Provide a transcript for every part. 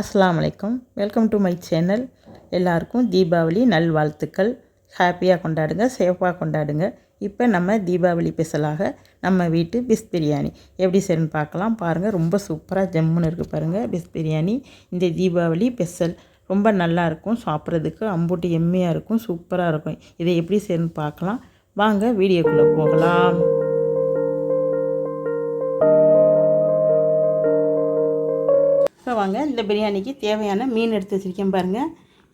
அஸ்லாம் வலைக்கம் welcome to my channel எல்லாருக்கும் தீபாவளி நல்வாழ்த்துக்கள். ஹாப்பியாக கொண்டாடுங்க சேஃபாக கொண்டாடுங்க. இப்போ நம்ம தீபாவளி ஸ்பெஷலாக நம்ம வீட்டு பிஸ் பிரியாணி. எப்படி செய்யணும்னு பார்க்கலாம். பாருங்கள் ரொம்ப சூப்பராக ஜம்முன்னு இருக்குது பாருங்கள் பிஸ் பிரியாணி. இந்த தீபாவளி ஸ்பெஷல் ரொம்ப நல்லா இருக்கும் சாப்பிட்றதுக்கு. அம்புட்டு எம்மையாக இருக்கும் சூப்பராக இருக்கும். இதை எப்படி செய்யணும்னு பார்க்கலாம். வாங்க வீடியோக்குள்ளே போகலாம். இப்போ வாங்க இந்த பிரியாணிக்கு தேவையான மீன் எடுத்து வச்சுருக்கேன் பாருங்கள்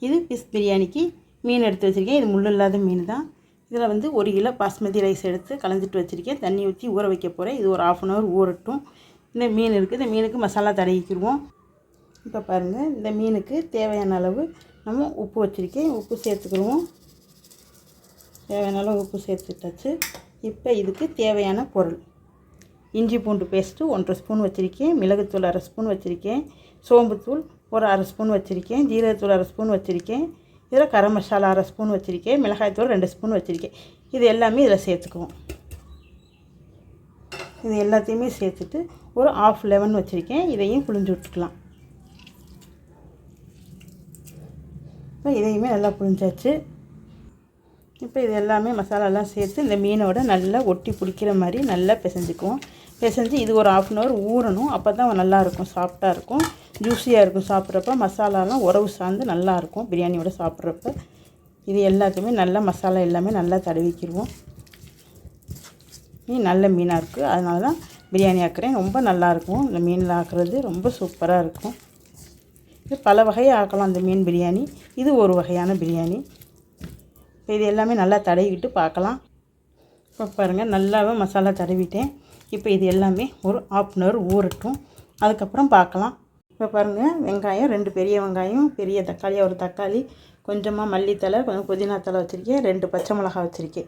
இது ஃபிஷ் பிரியாணிக்கு மீன் எடுத்து வச்சுருக்கேன். இது முள் இல்லாத மீன் தான். இதில் வந்து ஒரு கிலோ பாஸ்மதி ரைஸ் எடுத்து கலந்துட்டு வச்சுருக்கேன். தண்ணி ஊற்றி ஊற வைக்க போகிறேன் இது ஒரு ஆஃப் அன் ஹவர் ஊறட்டும். இந்த மீன் இருக்குது இந்த மீனுக்கு மசாலா தடவிக்கிடுவோம் இப்போ பாருங்கள் இந்த மீனுக்கு தேவையான அளவு நம்ம உப்பு வச்சுருக்கேன். உப்பு சேர்த்துக்கிடுவோம். தேவையான அளவு உப்பு சேர்த்துட்டாச்சு இப்போ இதுக்கு தேவையான பொருள். இஞ்சி பூண்டு பேஸ்ட்டு ஒன்றரை ஸ்பூன் வச்சுருக்கேன். மிளகுத்தூள் அரை ஸ்பூன் வச்சுருக்கேன். சோம்புத்தூள் ஒரு அரை ஸ்பூன் வச்சுருக்கேன் ஜீரகத்தூள் அரை ஸ்பூன் வச்சுருக்கேன் இதில் கரம் மசாலா அரை ஸ்பூன் வச்சுருக்கேன் மிளகாய்த்தூள் ரெண்டு ஸ்பூன் வச்சுருக்கேன். இது எல்லாமே இதில் சேர்த்துக்குவோம். இது எல்லாத்தையுமே சேர்த்துட்டு ஒரு ஆஃப் லெமன் வச்சுருக்கேன் இதையும் புழிஞ்சு விட்டுக்கலாம். இப்போ இதையுமே நல்லா புழிஞ்சாச்சு. இப்போ இது எல்லாமே மசாலாலாம் சேர்த்து இந்த மீனோட நல்லா ஒட்டி பிடிக்கிற மாதிரி நல்லா பிசைஞ்சுக்குவோம். பிசைஞ்சு இது ஒரு ஆஃப் அன் ஹவர் ஊறணும் அப்போ தான் நல்லாயிருக்கும் சாஃப்டாக இருக்கும். ஜூஸியாக இருக்கும் சாப்பிட்றப்ப மசாலாலாம் உறவு சார்ந்து நல்லாயிருக்கும் பிரியாணியோட சாப்பிட்றப்ப. இது எல்லாத்தையுமே நல்லா மசாலா எல்லாமே நல்லா தடவிக்கிடுவோம் மீன் நல்ல மீனாக இருக்குது அதனால தான் பிரியாணி ஆக்குறேன். ரொம்ப நல்லாயிருக்கும் இந்த மீனில் ஆக்குறது ரொம்ப சூப்பராக இருக்கும். இது பல வகையை ஆக்கலாம் அந்த மீன் பிரியாணி. இது ஒரு வகையான பிரியாணி. இப்போ இது எல்லாமே நல்லா தடவிக்கிட்டு பார்க்கலாம் இப்போ பாருங்கள் நல்லாவே மசாலா தடவிட்டேன். இப்போ இது எல்லாமே ஒரு ஆஃப் அன் ஹவர் ஊறட்டும். அதுக்கப்புறம் பார்க்கலாம் இப்போ பாருங்கள் வெங்காயம் ரெண்டு பெரிய வெங்காயம் பெரிய தக்காளி ஒரு தக்காளி கொஞ்சமாக மல்லித்தலை கொஞ்சம் புதினா தலை வச்சுருக்கேன் ரெண்டு பச்சை மிளகா வச்சுருக்கேன்.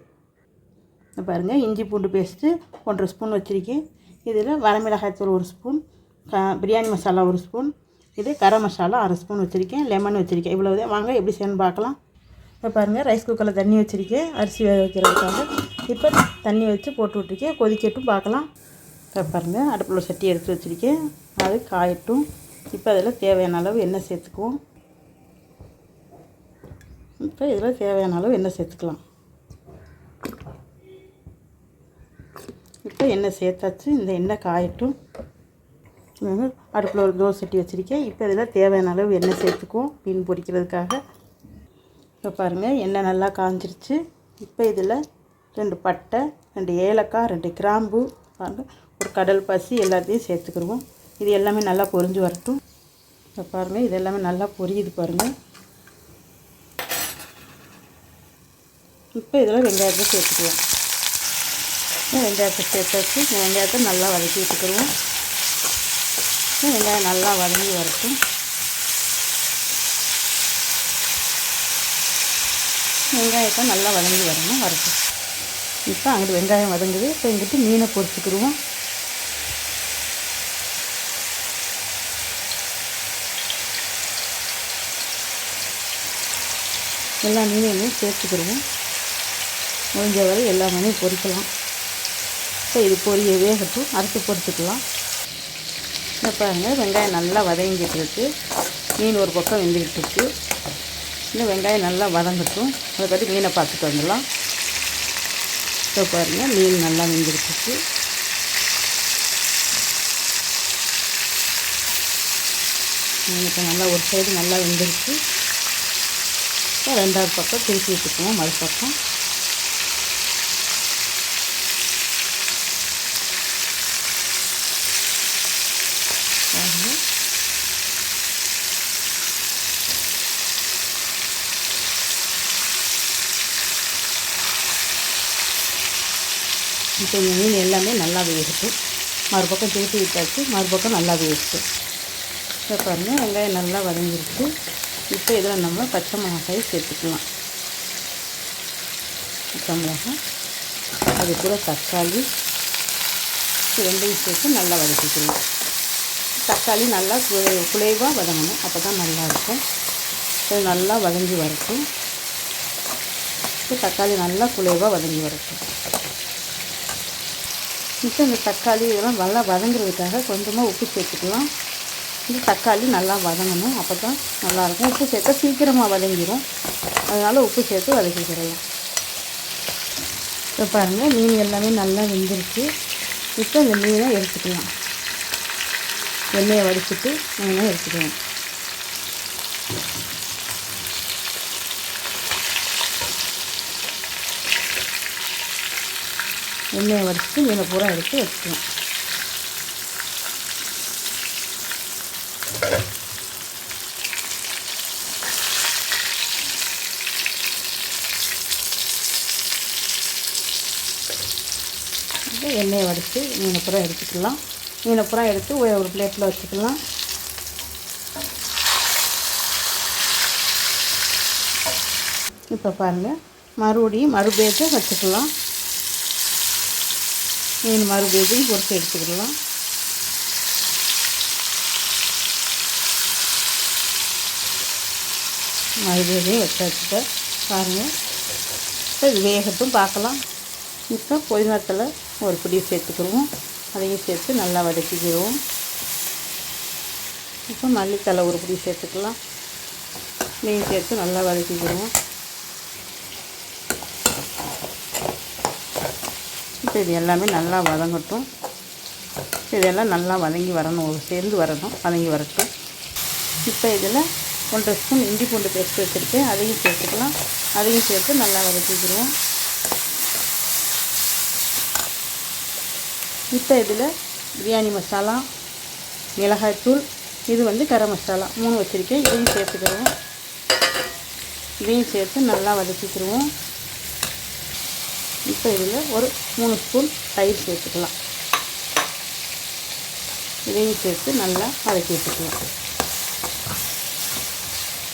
இப்போ பாருங்கள் இஞ்சி பூண்டு பேஸ்ட்டு ஒன்றரை ஸ்பூன் வச்சுருக்கேன். இதில் வரமிளகாய் தூள் ஒரு ஸ்பூன் க பிரியாணி மசாலா ஒரு ஸ்பூன் இது கரம் மசாலா அரை ஸ்பூன் வச்சுருக்கேன் லெமன் வச்சுருக்கேன். இவ்வளோதான் வாங்க எப்படி செய்யணும்னு பார்க்கலாம். இப்போ பாருங்கள் ரைஸ் குக்கரில் தண்ணி வச்சுருக்கேன் அரிசி வேக வைக்கிறதுக்காக. இப்போ தண்ணி வச்சு போட்டு விட்ருக்கேன் கொதிக்கட்டும் பார்க்கலாம். இப்போ பாருங்கள் அடுப்பில் சட்டி எடுத்து வச்சுருக்கேன். அது காயட்டும். இப்போ அதில் தேவையான அளவு எண்ணெய் சேர்த்துக்குவோம். இப்போ இதில் தேவையான அளவு எண்ணெய் சேர்த்துக்கலாம். இப்போ எண்ணெய் சேர்த்தாச்சு. இந்த எண்ணெய் காயட்டும். அடுப்பில் ஒரு தோசை சட்டி வச்சுருக்கேன். இப்போ இதில் தேவையான அளவு எண்ணெய் சேர்த்துக்குவோம். மீன் பொரிக்கிறதுக்காக இப்போ பாருங்கள் எண்ணெய் நல்லா காஞ்சிருச்சு. இப்போ இதில் ரெண்டு பட்டை ரெண்டு ஏலக்காய் ரெண்டு கிராம்பு பாருங்கள் ஒரு கடல் பசி எல்லாத்தையும் சேர்த்துக்கிடுவோம். இது எல்லாமே நல்லா பொரிஞ்சு வரட்டும். இப்போ பாருங்கள் இது எல்லாமே நல்லா பொரியுது பாருங்கள் இப்போ இதில் வெங்காயத்தை சேர்த்துக்குவோம் வெங்காயத்தை சேர்த்தாச்சு. வெங்காயத்தை நல்லா வதக்கி விட்டுக்கிடுவோம். வெங்காயம் நல்லா வதங்கி வரட்டும். வெங்காயத்தை நல்லா வதங்கி வரணும் வரட்டும். இப்போ அங்கிட்டு வெங்காயம் வதங்குது. இப்போ இங்கிட்டு மீனை பொரிச்சுக்கிடுவோம். எல்லா மீனையுமே சேர்த்துக்கிடுவோம் முடிஞ்ச வரை எல்லா மீனையும் பொறிக்கலாம். ஸோ இது பொரிய வேகட்டும். அரைச்சி பொறுத்துக்கலாம் இந்த பாருங்கள் வெங்காயம் நல்லா வதங்கிட்டு இருக்கு. மீன் ஒரு பக்கம் வெந்துக்கிட்டு இருக்குது இன்னும் வெங்காயம் நல்லா வதங்கட்டும். அதை பற்றி மீனை பார்த்துட்டு வந்துடலாம். இப்போ பாருங்கள் மீன் நல்லா வெந்துக்கிட்டு இருக்கு. மீனுக்கு நல்லா ஒரு சைடு நல்லா வெந்துருச்சு ரெண்டாவது பக்கம் திருப்பி விட்டுக்குவோம் மறுபக்கம். இப்போ இந்த மீன் எல்லாமே நல்லா வேகட்டும். மறுபக்கம் திருப்பி விட்டாச்சு மறுபக்கம் நல்லா வேகட்டும். இப்போ பாருங்கள் வெங்காயம் நல்லா வதங்கிருக்கு இப்போ இதில் நம்ம பச்சை மிளகாய் சேர்த்துக்கலாம். பச்சை மிளகாய் அது கூட தக்காளி ரெண்டையும் சேர்த்து நல்லா வதக்கிக்கலாம். தக்காளி நல்லா குலைவாக வதங்கணும். அப்போ தான் நல்லாயிருக்கும் இது நல்லா வதங்கி வரட்டும். இப்போ தக்காளி நல்லா குலைவாக வதங்கி வரட்டும். இப்போ இந்த தக்காளி இதெல்லாம் நல்லா வதங்குறதுக்காக கொஞ்சமாக உப்பு சேர்த்துக்கலாம். இந்த தக்காளி நல்லா வதங்கணும். அப்போ தான் நல்லாயிருக்கும். உப்பு சேர்த்தா சீக்கிரமாக வதங்கிடும் அதனால் உப்பு சேர்த்து வதக்கிக்கிறேன். இப்போ பாருங்கள் மீன் எல்லாமே நல்லா வெந்துருச்சு. இப்போ இந்த மீனை எடுத்துக்கலாம். எண்ணெயை வடிச்சிட்டு மீனை எடுத்துக்கலாம். எண்ணெயை வடிச்சிட்டு மீனை பூரா எடுத்து வச்சுக்கலாம் இப்போ எண்ணெயை வடித்து மீனை பூரா எடுத்துக்கலாம். மீனை பூரா எடுத்து ஒரு பிளேட்டில் வச்சுக்கலாம். இப்போ பாருங்கள் மறுபடியும் மறுபேஜை வச்சுக்கலாம். மீன் மறுபேஜையும் பொறுத்து எடுத்துக்கலாம். மறுபேஜையும் வச்சாச்சுட்ட பாருங்கள் இப்போ இது வேகட்டும் பார்க்கலாம். இப்போ புதினாத்தில் ஒரு பிடி சேர்த்துக்கிடுவோம் அதையும் சேர்த்து நல்லா வதக்கிக்கிடுவோம் இப்போ மல்லித்தலை ஒரு பிடி சேர்த்துக்கலாம். நெய் சேர்த்து நல்லா வதக்கிக்கிடுவோம் இப்போ இது எல்லாமே நல்லா வதங்கட்டும். இதெல்லாம் நல்லா வதங்கி வரணும். ஒரு சேர்ந்து வரணும். வதங்கி வரட்டும். இப்போ இதில் ஒன்றரை ஸ்பூன் இஞ்சி பூண்டு பேஸ்ட் வச்சுருக்கேன். அதையும் சேர்த்துக்கலாம். அதையும் சேர்த்து நல்லா வதக்கிக்கிடுவோம் இப்போ இதில் பிரியாணி மசாலா மிளகாய்த்தூள் இது வந்து கரம் மசாலா மூணு வச்சுருக்கேன். இதையும் சேர்த்துக்கிடுவோம் இதையும் சேர்த்து நல்லா வதக்கிக்கிடுவோம் இப்போ இதில் ஒரு மூணு ஸ்பூன் தயிர் சேர்த்துக்கலாம். இதையும் சேர்த்து நல்லா வதக்கி விட்டுக்குவோம்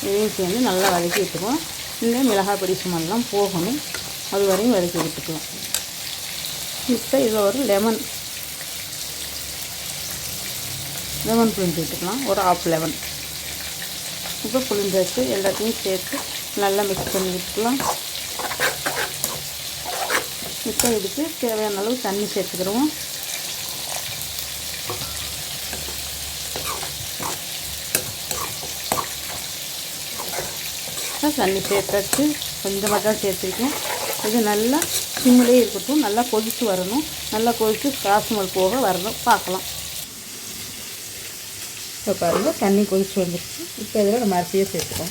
இதையும் சேர்ந்து நல்லா வதக்கி விட்டுக்குவோம். இந்த மிளகாய் பொடி சுமெல்லாம் போகணும். அது வரையும் வதக்கி விட்டுக்குவோம் இப்போ இதில் ஒரு லெமன் லெமன் புளிஞ்சு விட்டுக்கலாம் ஒரு ஆஃப் லெமன். இப்போ புளிஞ்சு வச்சு எல்லாத்தையும் சேர்த்து நல்லா மிக்ஸ் பண்ணி விட்டுக்கலாம் இப்போ இதுக்கு தேவையான அளவு தண்ணி சேர்த்துக்கிறோம் தண்ணி சேர்த்தாச்சு. கொஞ்சமாக தான் சேர்த்துருக்கேன் இது நல்லா சிம்மிலே இருக்கட்டும். நல்லா கொதித்து வரணும். நல்லா கொதித்து காசுமல் போக வரணும். பார்க்கலாம். இப்போ பாருங்கள் தண்ணி கொதிச்சு வந்துருச்சு. இப்போ இதில் நம்ம அரிசியை சேர்த்துக்கோம்.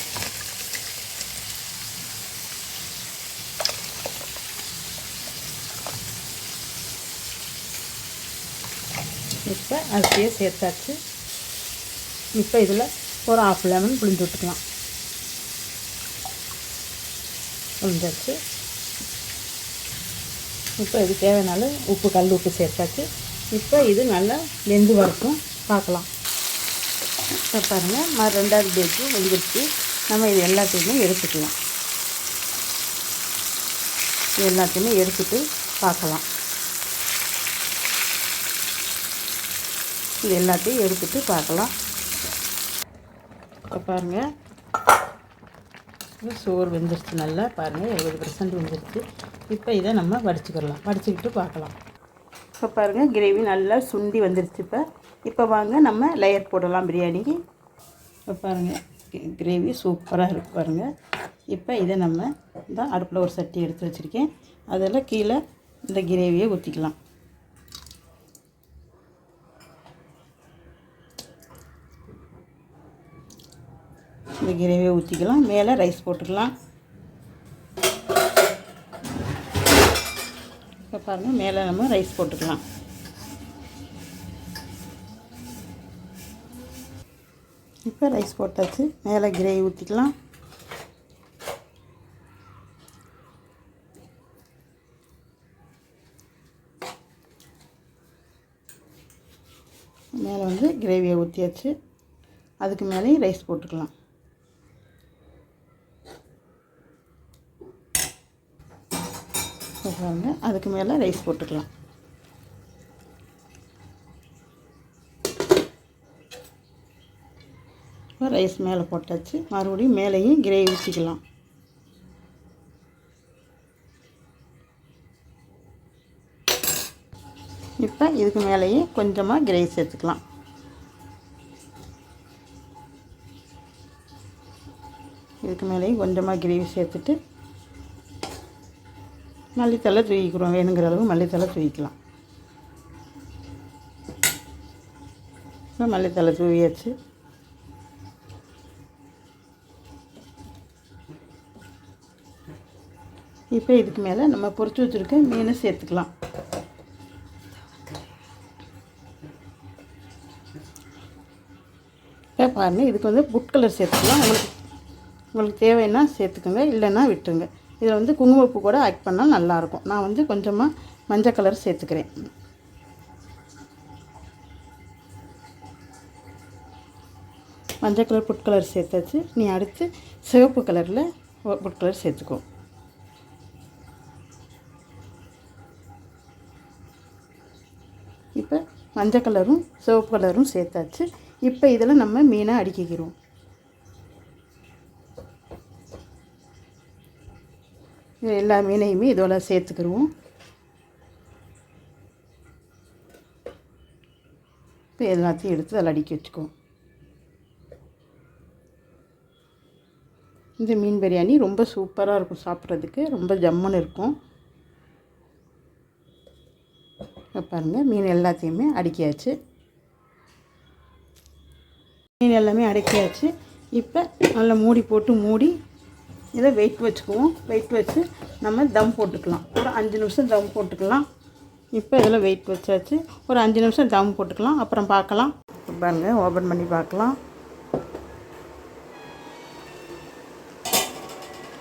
இப்போ அரிசியை சேர்த்தாச்சு. இப்போ இதில் ஒரு ஆஃப் லெமன் புளிஞ்சு விட்டுக்கலாம். புளிஞ்சாச்சு இப்போ இது தேவையான உப்பு கல் உப்பு சேர்த்தாச்சு. இப்போ இது நல்லா வெந்து வரட்டும். பார்க்கலாம். இப்போ பாருங்கள் மறு ரெண்டாவது பேக்கு வெந்துருச்சு. நம்ம இது எல்லாத்தையுமே எடுத்துக்கலாம். இது எல்லாத்தையுமே எடுத்துட்டு பார்க்கலாம். இது எல்லாத்தையும் எடுத்துட்டு பார்க்கலாம். இப்போ பாருங்கள் சோறு வெந்துருச்சு நல்லா. பாருங்கள் எழுபது பர்சன்ட் வெந்துருச்சு. இப்போ இதை நம்ம வடிச்சுக்கிடலாம் வடிச்சுக்கிட்டு பார்க்கலாம். இப்போ பாருங்கள் கிரேவி நல்லா சுண்டி வந்துருச்சு இப்போ. இப்போ வாங்க நம்ம லேயர் போடலாம் பிரியாணிக்கு. இப்போ பாருங்கள் கிரேவி சூப்பராக இருக்கு பாருங்கள் இப்போ இதை நம்ம இந்த அடுப்பில் ஒரு சட்டி எடுத்து வச்சுருக்கேன். அதில் கீழே இந்த கிரேவியை ஊற்றிக்கலாம் இந்த கிரேவியை ஊற்றிக்கலாம் மேலே ரைஸ் போட்டுக்கலாம். இப்போ பாருங்கள் மேலே நம்ம ரைஸ் போட்டுக்கலாம். இப்போ ரைஸ் போட்டாச்சு. மேலே கிரேவி ஊற்றிக்கலாம் மேலே வந்து கிரேவியை ஊற்றியாச்சு அதுக்கு மேலேயும் ரைஸ் போட்டுக்கலாம். அதுக்கு மேலே ரைஸ் போட்டுக்கலாம். இப்போ ரைஸ் மேலே போட்டாச்சு. மறுபடியும் மேலேயும் கிரேவி ஊற்றிக்கலாம் இப்போ இதுக்கு மேலேயும் கொஞ்சமாக கிரேவி சேர்த்துக்கலாம். இதுக்கு மேலேயும் கொஞ்சமாக கிரேவி சேர்த்துட்டு மல்லித்தலை தூக்கிக்கிறோம் வேணுங்கிற அளவு மல்லித்தலை தூக்கிக்கலாம் இப்போ மல்லித்தலை தூவியாச்சு. இப்போ இதுக்கு மேலே நம்ம பொறிச்சு வச்சுருக்க மீனை சேர்த்துக்கலாம். இப்போ பாருங்கள் இதுக்கு வந்து புட் கலர் சேர்த்துக்கலாம். உங்களுக்கு உங்களுக்கு தேவைன்னா சேர்த்துக்கோங்க இல்லைன்னா விட்டுருங்க. இதில் வந்து குங்குமப்பூ கூட ஆட் பண்ணால் நல்லாயிருக்கும். நான் வந்து கொஞ்சமாக மஞ்சள் கலர் சேர்த்துக்கிறேன். மஞ்சள் கலர் புட் கலர் சேர்த்தாச்சு. நீ அடுத்து சிவப்பு கலரில் புட் கலர் சேர்த்துக்கோ. இப்போ மஞ்சள் கலரும் சிவப்பு கலரும் சேர்த்தாச்சு. இப்போ இதில் நம்ம மீனை அடுக்கிக்கிறோம். எல்லா மீனையுமே இதோட சேர்த்துக்கிடுவோம் இப்போ எல்லாத்தையும் எடுத்து அதில் அடுக்கி வச்சுக்குவோம். இந்த மீன் பிரியாணி ரொம்ப சூப்பராக இருக்கும் சாப்பிட்றதுக்கு. ரொம்ப ஜம்முன்னு இருக்கும் இப்போ பாருங்கள் மீன் எல்லாத்தையுமே அடுக்கியாச்சு. மீன் எல்லாமே அடக்கியாச்சு. இப்போ நல்லா மூடி போட்டு மூடி இதை வெயிட் வச்சுக்குவோம். வெயிட் வச்சு நம்ம தம் போட்டுக்கலாம். ஒரு அஞ்சு நிமிஷம் தம் போட்டுக்கலாம். இப்போ இதில் வெயிட் வச்சாச்சு. ஒரு அஞ்சு நிமிஷம் தம் போட்டுக்கலாம். அப்புறம் பார்க்கலாம். இப்போ பாருங்கள் ஓப்பன் பண்ணி பார்க்கலாம்.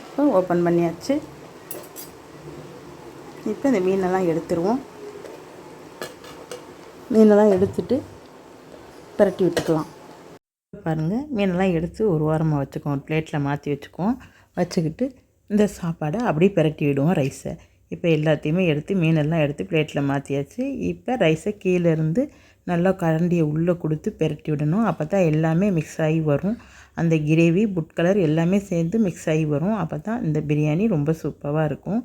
இப்போ ஓப்பன் பண்ணியாச்சு. இப்போ இந்த மீனெல்லாம் எடுத்துருவோம். மீனெல்லாம் எடுத்துட்டு பிரட்டி விட்டுக்கலாம். பாருங்கள் மீனெல்லாம் எடுத்து ஒரு வாரமாக வச்சுக்குவோம். பிளேட்டில் மாற்றி வச்சுக்குவோம். வச்சுக்கிட்டு இந்த சாப்பாடை அப்படியே பிரட்டி விடுவோம் ரைஸை. இப்போ எல்லாத்தையுமே எடுத்து மீனெல்லாம் எடுத்து பிளேட்டில் மாற்றியாச்சு இப்போ ரைஸை கீழேருந்து நல்லா கரண்டியை உள்ளே கொடுத்து பிரட்டி விடணும். அப்போ தான் எல்லாமே மிக்ஸ் ஆகி வரும். அந்த கிரேவி புட் கலர் எல்லாமே சேர்ந்து மிக்ஸ் ஆகி வரும். அப்போ தான் இந்த பிரியாணி ரொம்ப சூப்பராக இருக்கும்.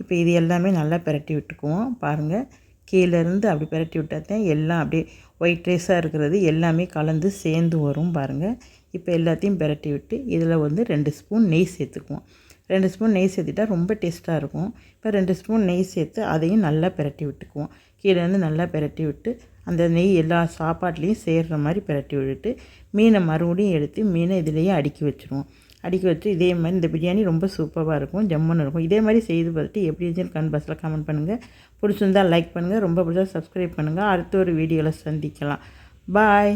இப்போ இது எல்லாமே நல்லா பிரட்டி விட்டுக்குவோம். பாருங்கள் கீழேருந்து அப்படி பிரட்டி விட்டாதான் எல்லாம் அப்படியே ஒயிட் ரைஸாக இருக்கிறது எல்லாமே கலந்து சேர்ந்து வரும் பாருங்கள் இப்போ எல்லாத்தையும் பிரட்டி விட்டு இதில் வந்து ரெண்டு ஸ்பூன் நெய் சேர்த்துக்குவோம். ரெண்டு ஸ்பூன் நெய் சேர்த்துட்டா ரொம்ப டேஸ்ட்டாக இருக்கும். இப்போ ரெண்டு ஸ்பூன் நெய் சேர்த்து அதையும் நல்லா பிரட்டி விட்டுக்குவோம். கீழேருந்து நல்லா பிரட்டி விட்டு அந்த நெய் எல்லா சாப்பாட்லேயும் சேர்கிற மாதிரி பிரட்டி விட்டுட்டு மீனை மறுபடியும் எடுத்து மீனை இதுலேயே அடுக்கி வச்சுருவோம். அடிக்க வச்சு இதே மாதிரி இந்த பிரியாணி ரொம்ப சூப்பராக இருக்கும் ஜம்முன்னு இருக்கும். இதே மாதிரி செய்து பார்த்துட்டு எப்படி இருந்துச்சுன்னு கமெண்ட் பாக்ஸில் கமெண்ட் பண்ணுங்கள் பிடிச்சிருந்தால் லைக் பண்ணுங்கள் ரொம்ப பிடிச்சா சப்ஸ்கிரைப் பண்ணுங்கள் அடுத்த ஒரு வீடியோவில் சந்திக்கலாம். பாய்